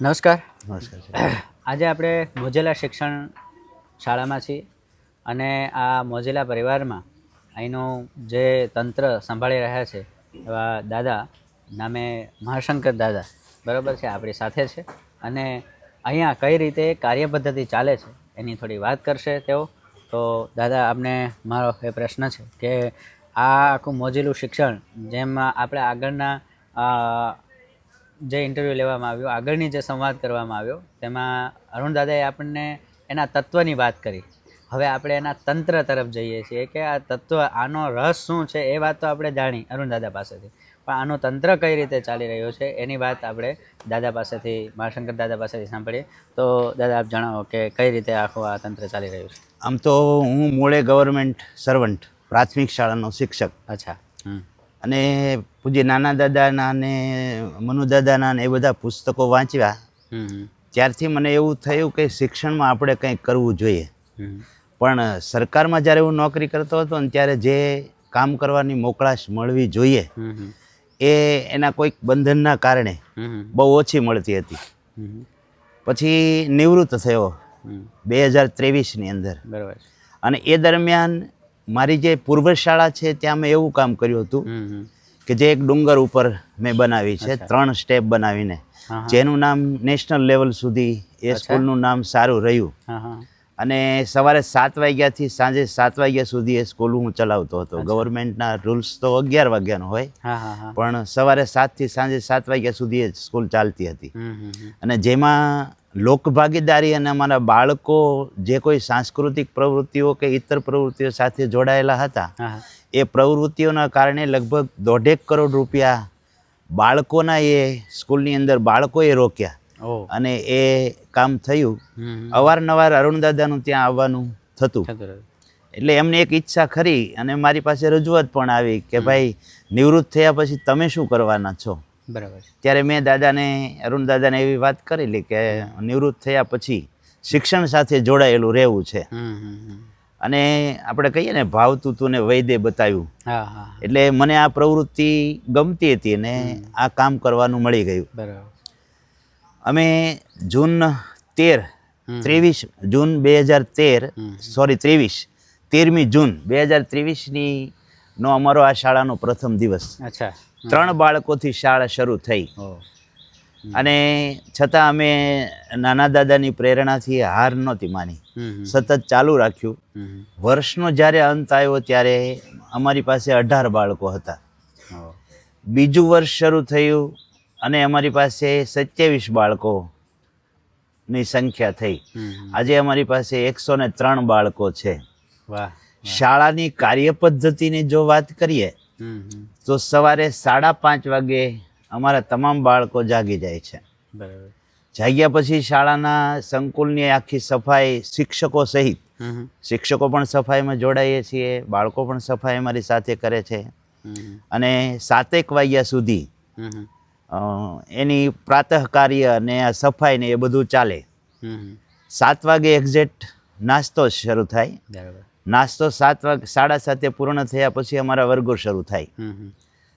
નમસ્કાર. નમસ્કાર આજે આપણે મોજેલા શિક્ષણ શાળામાં છીએ અને આ મોજેલા પરિવારમાં અહીંનું જે તંત્ર સંભાળી રહ્યા છે એવા દાદા નામે મહાશંકર દાદા બરાબર છે આપણી સાથે છે અને અહીંયા કઈ રીતે કાર્ય પદ્ધતિ ચાલે છે એની થોડી વાત કરશે તેઓ. તો દાદા આપને મારો એ પ્રશ્ન છે કે આ આખું મોજેલું શિક્ષણ જેમ આપણે આગળના જે ઇન્ટરવ્યૂ લેવામાં આવ્યો આગળની જે સંવાદ કરવામાં આવ્યો તેમાં અરુણ દાદાએ આપણને એના તત્વની વાત કરી. હવે આપણે એના તંત્ર તરફ જઈએ છીએ કે આ તત્વ આનો રસ શું છે એ વાત તો આપણે જાણી અરુણ દાદા પાસેથી. પણ આનું તંત્ર કઈ રીતે ચાલી રહ્યું છે એની વાત આપણે દાદા પાસેથી મહાશંકર દાદા પાસેથી સાંભળીએ. તો દાદા આપ જણાવો કે કઈ રીતે આખું આ તંત્ર ચાલી રહ્યું છે? આમ તો હું મૂળે ગવર્મેન્ટ સર્વન્ટ પ્રાથમિક શાળાનો શિક્ષક. અચ્છા અને પૂજ્ય નાના દાદાના ને મનુ દાદાના ને એ બધા પુસ્તકો વાંચ્યા. ત્યારથી મને એવું થયું કે શિક્ષણમાં આપણે કંઈક કરવું જોઈએ. પણ સરકારમાં જ્યારે હું નોકરી કરતો હતો ને ત્યારે જે કામ કરવાની મોકળાશ મળવી જોઈએ એ એના કોઈક બંધનના કારણે બહુ ઓછી મળતી હતી. પછી નિવૃત્ત થયો બે હજાર ત્રેવીસની અંદર. બરાબર. અને એ દરમિયાન મારી જે પૂર્વ શાળા છે ત્યાં મેં એવું કામ કર્યું હતું કે જે એક ડુંગર ઉપર મેં બનાવી છે ત્રણ સ્ટેપ બનાવીને. જેનું નામ નેશનલ લેવલ સુધી એ. સ્કૂલનું નામ સારું રહ્યું. અને સવારે સાત વાગ્યાથી સાંજે સાત વાગ્યા સુધી એ સ્કૂલ હું ચલાવતો હતો. ગવર્મેન્ટના રૂલ્સ તો અગિયાર વાગ્યાનો હોય. પણ સવારે સાતથી સાંજે સાત વાગ્યા સુધી એ સ્કૂલ ચાલતી હતી. અને જેમાં લોકભાગીદારી અને અમારા બાળકો જે કોઈ સાંસ્કૃતિક પ્રવૃત્તિઓ કે ઇતર પ્રવૃત્તિઓ સાથે જોડાયેલા હતા એ પ્રવૃત્તિઓના કારણે લગભગ દોઢેક કરોડ રૂપિયા બાળકોના એ સ્કૂલની અંદર બાળકોએ રોક્યા. અને એ કામ થયું. અવારનવાર અરુણદાદાનું ત્યાં આવવાનું થતું. એટલે એમને એક ઈચ્છા ખરી અને મારી પાસે રજૂઆત પણ આવી કે ભાઈ નિવૃત્ત થયા પછી તમે શું કરવાના છો? બરાબર ત્યારે મેં દાદાને અરુણ દાદાને એવી વાત કરેલી કે નિવૃત્ત થયા પછી શિક્ષણ સાથે જોડાયેલું રહેવું છે. અને આપણે કહીએ ને ભાવતું તું ને વૈદે બતાવ્યું એટલે મને આ પ્રવૃત્તિ ગમતી હતી ને આ કામ કરવાનું મળી ગયું. બરાબર. અમે જૂન તેર ત્રેવીસ જૂન બે હજાર તેર સોરી ત્રેવીસ તેરમી જૂન બે હજાર ત્રેવીસની નો અમારો આ શાળાનો પ્રથમ દિવસ. અચ્છા. ત્રણ બાળકોથી શાળા શરૂ થઈ. અને છતાં અમે નાના દાદાની પ્રેરણાથી હાર નહોતી માની. સતત ચાલુ રાખ્યું. વર્ષનો જ્યારે અંત આવ્યો ત્યારે અમારી પાસે અઢાર બાળકો હતા. બીજું વર્ષ શરૂ થયું અને અમારી પાસે સત્યાવીસ બાળકોની સંખ્યા થઈ. આજે અમારી પાસે એકસો ને ત્રણ બાળકો છે. શાળાની કાર્ય પદ્ધતિની જો વાત કરીએ તો સવારે સાડા પાંચ વાગે અમારા તમામ બાળકો જાગી જાય છે. બરાબર. જાગ્યા પછી શાળાના સંકુલની આખી સફાઈ શિક્ષકો સહિત શિક્ષકો પણ સફાઈમાં જોડાઈએ છીએ બાળકો પણ સફાઈ અમારી સાથે કરે છે. અને સાતેક વાગ્યા સુધી એની પ્રાતઃ કાર્ય અને આ સફાઈ ને એ બધું ચાલે. સાત વાગે એક્ઝેક્ટ નાસ્તો શરૂ થાય. બરાબર. નાસ્તો સાત વાગે સાડા સાતે પૂર્ણ થયા પછી અમારા વર્ગો શરૂ થાય.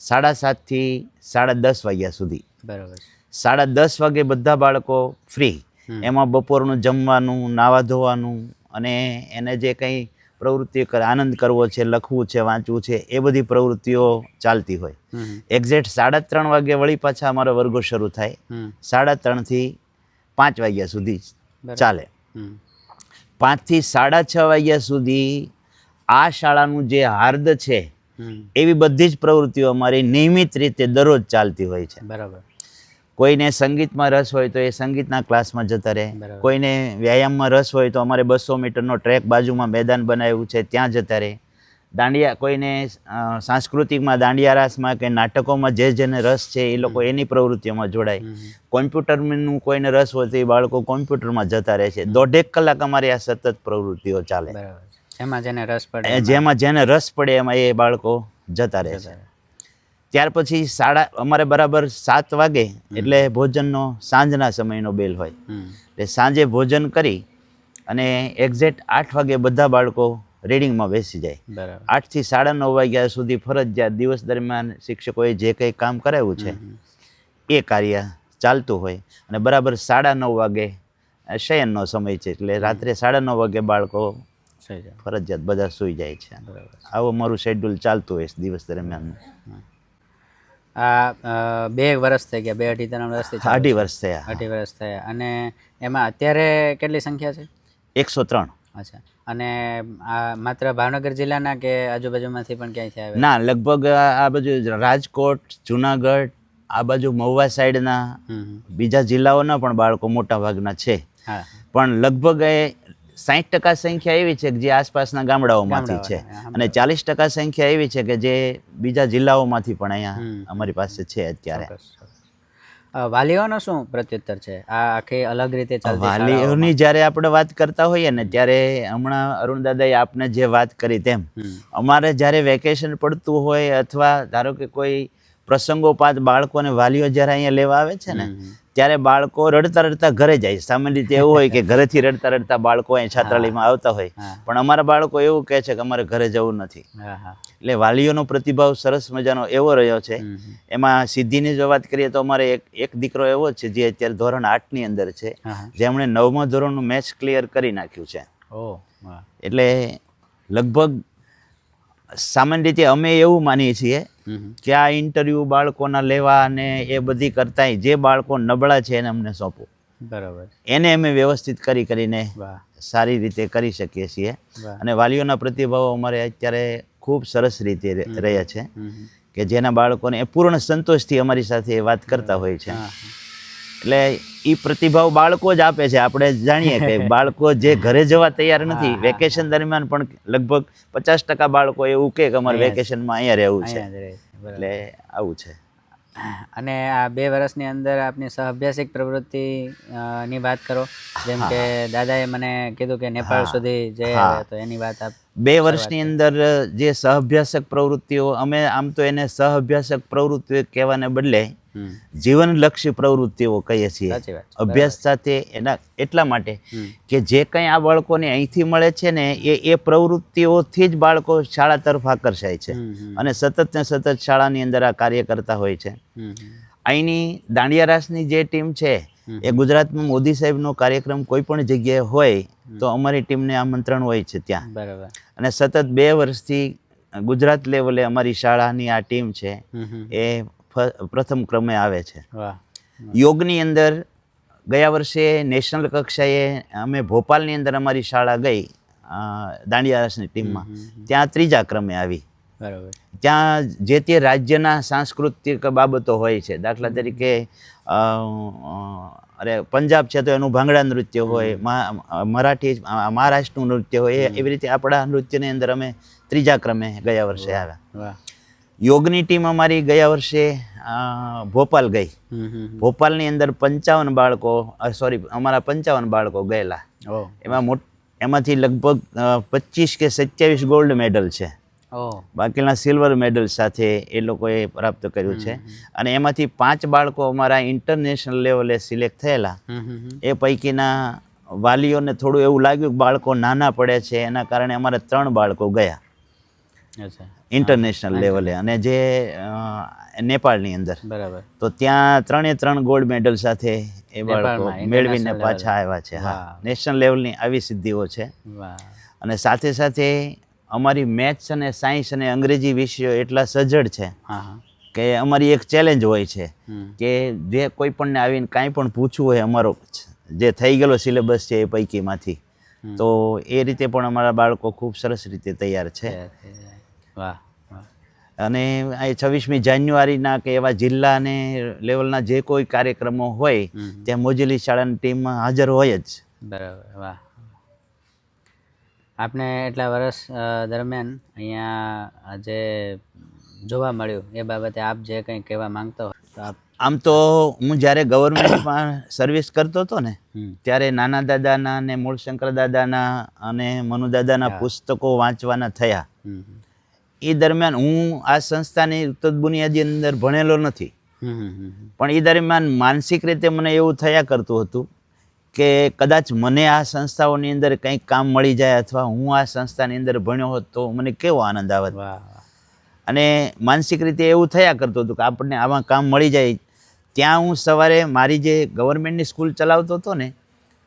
સાડા સાતથી સાડા દસ વાગ્યા સુધી. બરાબર. સાડા દસ વાગે બધા બાળકો ફ્રી. એમાં બપોરનું જમવાનું નાવા ધોવાનું અને એને જે કંઈ પ્રવૃત્તિ આનંદ કરવો છે લખવું છે વાંચવું છે એ બધી પ્રવૃત્તિઓ ચાલતી હોય. એક્ઝેક્ટ સાડા ત્રણ વાગે વળી પાછા અમારા વર્ગો શરૂ થાય. સાડા ત્રણથી પાંચ વાગ્યા સુધી ચાલે. પાંચથી સાડા છ વાગ્યા સુધી આ શાળાનું જે હાર્દ છે એવી બધી જ પ્રવૃત્તિઓ અમારી નિયમિત રીતે દરરોજ ચાલતી હોય છે. બરાબર. કોઈને સંગીતમાં રસ હોય તો એ સંગીતના ક્લાસમાં જતા રહે. કોઈને વ્યાયામમાં રસ હોય તો અમારે બસો મીટરનો ટ્રેક બાજુમાં મેદાન બનાવ્યું છે ત્યાં જતા રહે. દાંડિયા કોઈને સાંસ્કૃતિકમાં દાંડિયા રાસમાં કે નાટકોમાં જે જેને રસ છે એ લોકો એની પ્રવૃત્તિઓમાં જોડાય. કોમ્પ્યુટરનું કોઈને રસ હોય તો એ બાળકો કોમ્પ્યુટરમાં જતા રહે છે. દોઢેક કલાક અમારી આ સતત પ્રવૃત્તિઓ ચાલે. એમાં જેને રસ પડે જેમાં જેને રસ પડે એમાં એ બાળકો જતા રહે છે. ત્યાર પછી સાડા અમારે બરાબર સાત વાગે એટલે ભોજનનો સાંજના સમયનો બેલ હોય. એટલે સાંજે ભોજન કરી અને એક્ઝેક્ટ આઠ વાગે બધા બાળકો રીડિંગમાં બેસી જાય. આઠથી સાડા નવ વાગ્યા સુધી ફરજિયાત દિવસ દરમિયાન શિક્ષકોએ જે કંઈ કામ કરાવ્યું છે. એ કાર્ય ચાલતું હોય અને બરાબર સાડા નવ વાગે શયનનો સમય છે એટલે રાત્રે સાડા નવ વાગે બાળકો ફરજિયાત બધા સૂઈ જાય છે. બરાબર. આવું મારું શેડ્યુલ ચાલતું હોય દિવસ દરમિયાન. આ બે વર્ષ થઈ ગયા બે અઢી ત્રણ વર્ષ ચાલુ અઢી વર્ષ થયા. અઢી વર્ષ થયા. અને એમાં અત્યારે કેટલી સંખ્યા છે? એકસો ત્રણ. અચ્છા. અને આ માત્ર ભાવનગર જિલ્લાના કે આજુબાજુમાંથી પણ ક્યાંયથી આવે? ના લગભગ આ બાજુ રાજકોટ જુનાગઢ આ બાજુ મહુવા સાઈડના. બીજા જિલ્લાઓના પણ બાળકો મોટા ભાગના છે. પણ લગભગ એ સાહીઠ ટકા સંખ્યા એવી છે કે જે આસપાસના ગામડાઓમાંથી છે. અને ચાલીસ ટકા સંખ્યા એવી છે કે જે બીજા જિલ્લાઓમાંથી પણ અહીંયા અમારી પાસે છે અત્યારે. વાલીઓનો શું પ્રત્યુત્તર છે? આ આખી અલગ રીતે ચાલતી વાલીઓની જ્યારે આપણે વાત કરતા હોઈએ ને ત્યારે હમણાં અરુણ દાદાએ આપને જે વાત કરી તેમ અમારે જ્યારે વેકેશન પડતું હોય અથવા ધારો કે કોઈ પ્રસંગોપાત બાળકોને વાલીઓ જ્યારે અહીંયા લેવા આવે છે ને. ત્યારે બાળકો રડતા રડતા ઘરે જાય સામાન્ય રીતે એવું હોય કે ઘરેથી રડતા રડતા બાળકો અહીં છાત્રાલયમાં આવતા હોય. પણ અમારા બાળકો એવું કહે છે કે અમારે ઘરે જવું નથી. એટલે વાલીઓનો પ્રતિભાવ સરસ મજાનો એવો રહ્યો છે. એમાં સિદ્ધિની જો વાત કરીએ તો અમારે એક એક દીકરો એવો છે જે અત્યારે ધોરણ આઠની અંદર છે. જેમણે નવમા ધોરણનું મેથ્સ ક્લિયર કરી નાખ્યું છે. એટલે લગભગ સામાન્ય રીતે અમે એવું માનીએ છીએ. કે આ ઇન્ટરવ્યૂ બાળકોના લેવા અને એ બધી કરતાંય જે બાળકો નબળા છે એને અમને સોંપો. બરાબર. એને અમે વ્યવસ્થિત કરી કરીને સારી રીતે કરી શકીએ છીએ. અને વાલીઓના પ્રતિભાવો અમારે અત્યારે ખૂબ સરસ રીતે રહ્યા છે. કે જેના બાળકોને પૂર્ણ સંતોષથી અમારી સાથે વાત કરતા હોય છે. એટલે એ પ્રતિભાવ બાળકો જ આપે છે. આપણે જાણીએ કે બાળકો જે ઘરે જવા તૈયાર નથી વેકેશન દરમિયાન પણ લગભગ પચાસ ટકા બાળકો એવું કે અમારે વેકેશનમાં અહીંયા રહેવું છે. એટલે આવું છે. અને આ બે વર્ષની અંદર આપની સહઅભ્યાસિક પ્રવૃત્તિ ની વાત કરો. જેમ કે દાદાએ મને કીધું કે નેપાળ સુધી જઈ તો એની વાત આપ બે વર્ષની અંદર જે સહઅભ્યાસક પ્રવૃત્તિઓ અમે આમ તો એને સહઅભ્યાસક પ્રવૃત્તિઓ કહેવાને બદલે. જીવનલક્ષી પ્રવૃત્તિઓ કહીએ છીએ. અભ્યાસ સાથે એના એટલા માટે કે જે કંઈ આ બાળકોને અહીંથી મળે છે ને એ એ પ્રવૃત્તિઓથી જ બાળકો શાળા તરફ આકર્ષાય છે. અને સતત ને સતત શાળાની અંદર આ કાર્ય કરતા હોય છે. અહીંની દાંડિયા રાસની જે ટીમ છે એ ગુજરાતમાં મોદી સાહેબનો કાર્યક્રમ કોઈ પણ જગ્યાએ હોય તો અમારી ટીમને આમંત્રણ હોય છે ત્યાં. બરાબર. અને સતત બે વર્ષથી ગુજરાત લેવલે અમારી શાળાની આ ટીમ છે. એ પ્રથમ ક્રમે આવે છે. યોગની અંદર ગયા વર્ષે નેશનલ કક્ષાએ અમે ભોપાલની અંદર અમારી શાળા ગઈ દાંડિયારસની ટીમમાં. ત્યાં ત્રીજા ક્રમે આવી. બરાબર. ત્યાં જે તે રાજ્યના સાંસ્કૃતિક બાબતો હોય છે દાખલા તરીકે અરે પંજાબ છે તો એનું ભાંગડા નૃત્ય હોય મરાઠી મહારાષ્ટ્રનું નૃત્ય હોય એવી રીતે આપણા નૃત્યની અંદર અમે ત્રીજા ક્રમે ગયા વર્ષે આવ્યા. યોગની ટીમ અમારી ગયા વર્ષે ભોપાલ ગઈ. ભોપાલની અંદર પંચાવન બાળકો સોરી અમારા પંચાવન બાળકો ગયેલા. એમાં મોટ એમાંથી લગભગ પચીસ કે સત્યાવીસ ગોલ્ડ મેડલ છે. બાકીના સિલ્વર મેડલ સાથે એ લોકોએ પ્રાપ્ત કર્યું છે. અને એમાંથી પાંચ બાળકો અમારા ઇન્ટરનેશનલ લેવલે સિલેક્ટ થયેલા. એ પૈકીના વાલીઓને થોડું એવું લાગ્યું કે બાળકો નાના પડે છે એના કારણે અમારે ત્રણ બાળકો ગયા. ઇન્ટરનેશનલ લેવલે અને જે નેપાળની અંદર. બરાબર. તો ત્યાં ત્રણે ત્રણ ગોલ્ડ મેડલ સાથે એ બાળકો મેળવીને પાછા આવ્યા છે હા. નેશનલ લેવલની આવી સિદ્ધિઓ છે. અને સાથે સાથે અમારી મેથ્સ અને સાયન્સ અને અંગ્રેજી વિષયો એટલા સજ્જડ છે કે અમારી એક ચેલેન્જ હોય છે કે જે કોઈ પણને આવીને કાંઈ પણ પૂછવું હોય અમારો જે થઈ ગયેલો સિલેબસ છે એ પૈકીમાંથી. તો એ રીતે પણ અમારા બાળકો ખૂબ સરસ રીતે તૈયાર છે. વાહ અને આ છવ્વીસમી જાન્યુઆરીના કે એવા જિલ્લા અને લેવલના જે કોઈ કાર્યક્રમો હોય ત્યાં મોજેલી શાળાની ટીમમાં હાજર હોય જ. બરાબર વાહ. આપને એટલા વર્ષ દરમિયાન અહીંયા જે જોવા મળ્યું એ બાબતે આપ જે કંઈ કહેવા માંગતો તો આપ આમ તો હું જ્યારે ગવર્મેન્ટમાં સર્વિસ કરતો હતો ને ત્યારે નાના દાદાના અને મૂળશંકર દાદાના અને મનુ દાદાના પુસ્તકો વાંચવાના થયા. એ દરમિયાન હું આ સંસ્થાની ઉત્તર બુનિયાદી અંદર ભણેલો નથી. પણ એ દરમિયાન માનસિક રીતે મને એવું થયા કરતું હતું કે કદાચ મને આ સંસ્થાઓની અંદર કંઈક કામ મળી જાય અથવા હું આ સંસ્થાની અંદર ભણ્યો હોત તો મને કેવો આનંદ આવત. અને માનસિક રીતે એવું થયા કરતું હતું કે આપણને આમાં કામ મળી જાય. ત્યાં હું સવારે મારી જે ગવર્મેન્ટની સ્કૂલ ચલાવતો હતો ને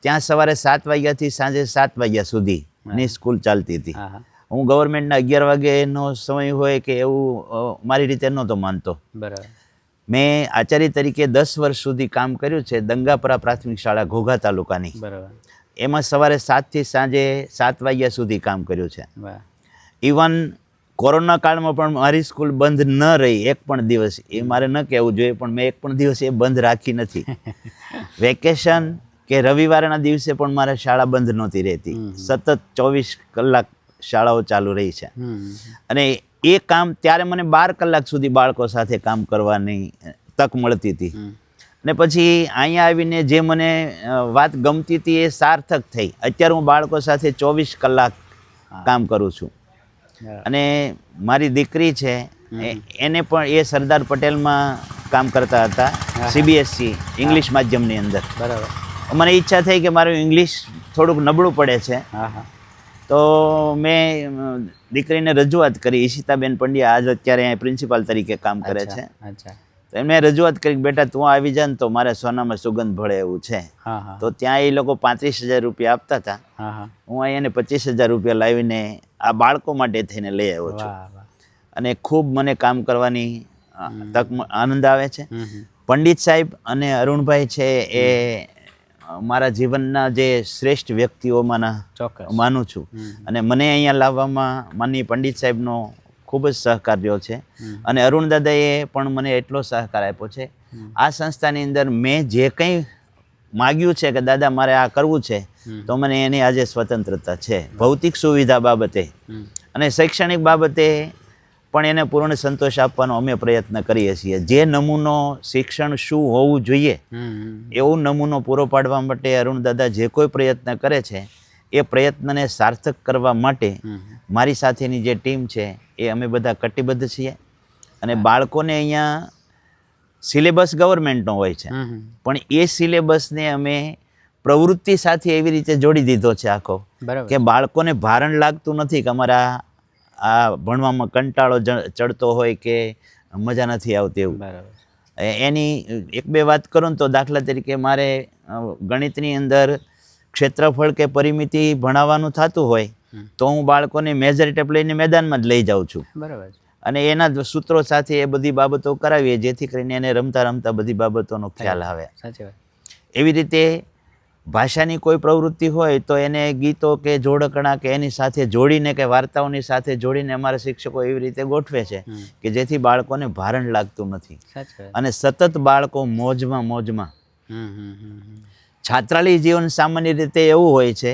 ત્યાં સવારે સાત વાગ્યાથી સાંજે સાત વાગ્યા સુધીની સ્કૂલ ચાલતી હતી. હા ગવર્મેન્ટના અગિયાર વાગ્યાનો સમય હોય કે એવું મારી રીતે નહોતો માનતો. બરાબર. મેં આચાર્ય તરીકે દસ વર્ષ સુધી કામ કર્યું છે દંગાપરા પ્રાથમિક શાળા ઘોઘા તાલુકાની. બરાબર. એમાં સવારે સાતથી સાંજે સાત વાગ્યા સુધી કામ કર્યું છે. ઇવન કોરોના કાળમાં પણ મારી સ્કૂલ બંધ ન રહી એક પણ દિવસ. એ મારે ન કહેવું જોઈએ પણ મેં એક પણ દિવસ એ બંધ રાખી નથી. વેકેશન કે રવિવારના દિવસે પણ મારે શાળા બંધ નહોતી રહેતી. સતત ચોવીસ કલાક શાળાઓ ચાલુ રહી છે. અને એ કામ ત્યારે મને બાર કલાક સુધી બાળકો સાથે કામ કરવાની તક મળતી હતી. ને પછી અહીંયા આવીને જે મને વાત ગમતી હતી એ સાર્થક થઈ. અત્યારે હું બાળકો સાથે ચોવીસ કલાક કામ કરું છું. અને મારી દીકરી છે એને પણ એ સરદાર પટેલમાં કામ કરતા હતા સીબીએસસી ઇંગ્લિશ માધ્યમની અંદર. બરાબર. મને ઈચ્છા થઈ કે મારું ઇંગ્લિશ થોડુંક નબળું પડે છે. તો મેં દીકરીને રજૂઆત કરી. ઈશિતાબેન પંડ્યા આજ અત્યારે પ્રિન્સિપાલ તરીકે કામ કરે છે. તો એમને રજૂઆત કરી બેટા તું આવી જા ને તો મારે સોનામાં સુગંધ ભળે એવું છે. તો ત્યાં એ લોકો પાંત્રીસ હજાર રૂપિયા આપતા હતા. હા અહીંયા પચીસ હજાર રૂપિયા લાવીને આ બાળકો માટે થઈને લઈ આવ્યો છું. અને ખૂબ મને કામ કરવાની તક આનંદ આવે છે. પંડિત સાહેબ અને અરુણભાઈ છે એ મારા જીવનના જે શ્રેષ્ઠ વ્યક્તિઓમાંના ચોક્કસ. માનું છું. અને મને અહીંયા લાવવામાં માનની પંડિત સાહેબનો ખૂબ જ સહકાર રહ્યો છે. અને અરુણ દાદાએ પણ મને એટલો સહકાર આપ્યો છે. આ સંસ્થાની અંદર મેં જે કંઈ માગ્યું છે કે દાદા મારે આ કરવું છે તો મને એની આજે સ્વતંત્રતા છે. ભૌતિક સુવિધા બાબતે અને શૈક્ષણિક બાબતે પણ એને પૂર્ણ સંતોષ આપવાનો અમે પ્રયત્ન કરીએ છીએ. જે નમૂનો શિક્ષણ શું હોવું જોઈએ એવું નમૂનો પૂરો પાડવા માટે અરુણ દાદા જે કોઈ પ્રયત્ન કરે છે એ પ્રયત્નને સાર્થક કરવા માટે મારી સાથેની જે ટીમ છે એ અમે બધા કટિબદ્ધ છીએ. અને બાળકોને અહીંયા સિલેબસ ગવર્મેન્ટનો હોય છે. પણ એ સિલેબસને અમે પ્રવૃત્તિ સાથે એવી રીતે જોડી દીધો છે આખો કે બાળકોને ભારણ લાગતું નથી કે અમારા આ ભણવામાં કંટાળો ચડતો હોય કે મજા નથી આવતી એવું. બરાબર. એ- એની એક બે વાત કરું ને તો દાખલા તરીકે મારે ગણિતની અંદર ક્ષેત્રફળ કે પરિમિતિ ભણાવવાનું થતું હોય તો હું બાળકોને મેજર ટેપ લઈને મેદાનમાં જ લઈ જાઉં છું. બરાબર અને એના જ સૂત્રો સાથે એ બધી બાબતો કરાવીએ જેથી કરીને એને રમતા રમતા બધી બાબતોનો ખ્યાલ આવે. સાચી વાત. એવી રીતે ભાષાની કોઈ પ્રવૃત્તિ હોય તો એને ગીતો કે જોડકણા કે એની સાથે જોડીને કે વાર્તાઓની સાથે જોડીને અમારા શિક્ષકો એવી રીતે ગોઠવે છે કે જેથી બાળકોને ભારણ લાગતું નથી. અને સતત બાળકો મોજમાં મોજમાં છાત્રાલય જીવન સામાન્ય રીતે એવું હોય છે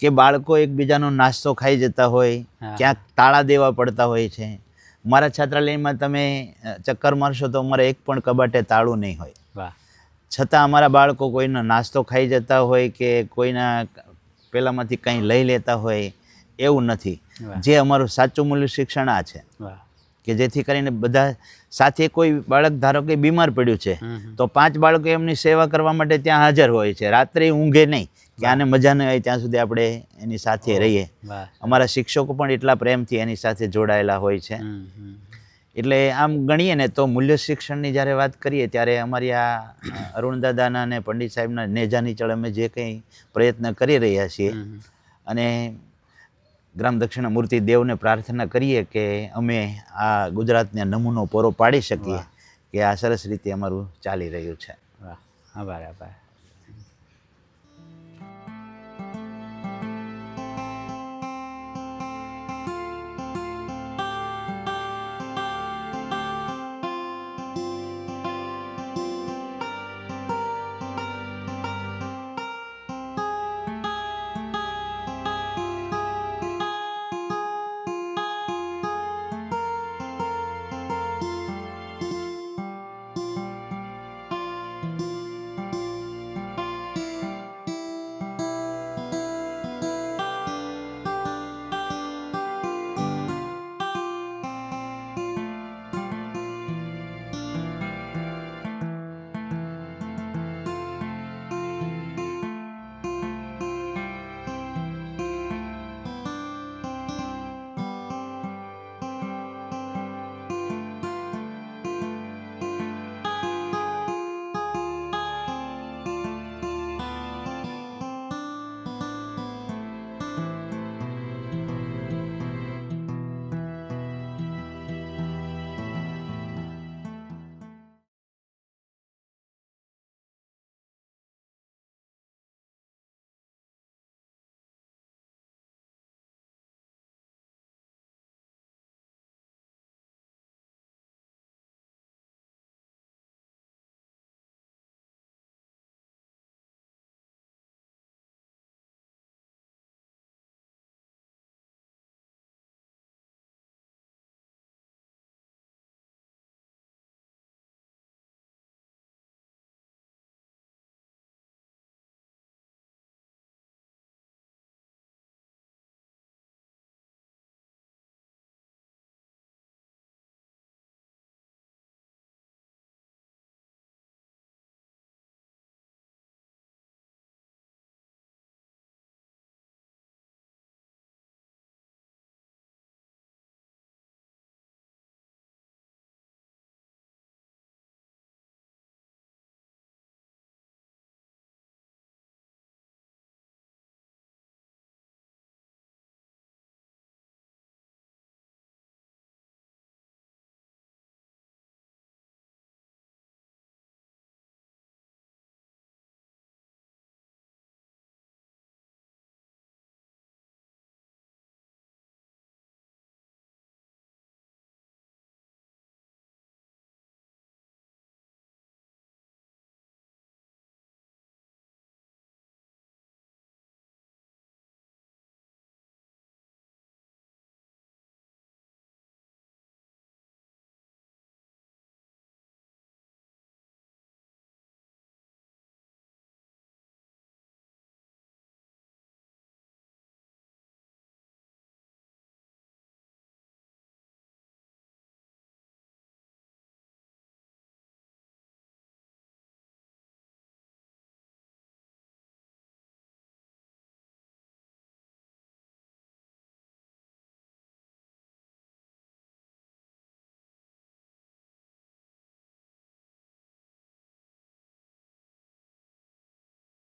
કે બાળકો એકબીજાનો નાસ્તો ખાઈ જતા હોય ક્યાંક તાળા દેવા પડતા હોય છે. મારા છાત્રાલયમાં તમે ચક્કર મારશો તો અમારે એક પણ કબાટે તાળું નહીં હોય. છતાં અમારા બાળકો કોઈનો નાસ્તો ખાઈ જતા હોય કે કોઈના પેલામાંથી કંઈ લઈ લેતા હોય એવું નથી. જે અમારું સાચું મૂલ્ય શિક્ષણ આ છે. કે જેથી કરીને બધા સાથે કોઈ બાળક ધારો કે બીમાર પડ્યું છે તો પાંચ બાળકો એમની સેવા કરવા માટે ત્યાં હાજર હોય છે. રાત્રે ઊંઘે નહીં. કે આને મજા ન આવે ત્યાં સુધી આપણે એની સાથે રહીએ. અમારા શિક્ષકો પણ એટલા પ્રેમથી એની સાથે જોડાયેલા હોય છે. એટલે આમ ગણીએ ને તો મૂલ્ય શિક્ષણની જ્યારે વાત કરીએ ત્યારે અમારી આ અરુણ દાદાના અને પંડિત સાહેબના નેજાની ચળ અમે જે કંઈ પ્રયત્ન કરી રહ્યા છીએ. અને ગ્રામ દક્ષિણામૂર્તિ દેવને પ્રાર્થના કરીએ કે અમે આ ગુજરાતને નમૂનો પૂરો પાડી શકીએ કે આ સરસ રીતે અમારું ચાલી રહ્યું છે. વાહ. આભાર આભાર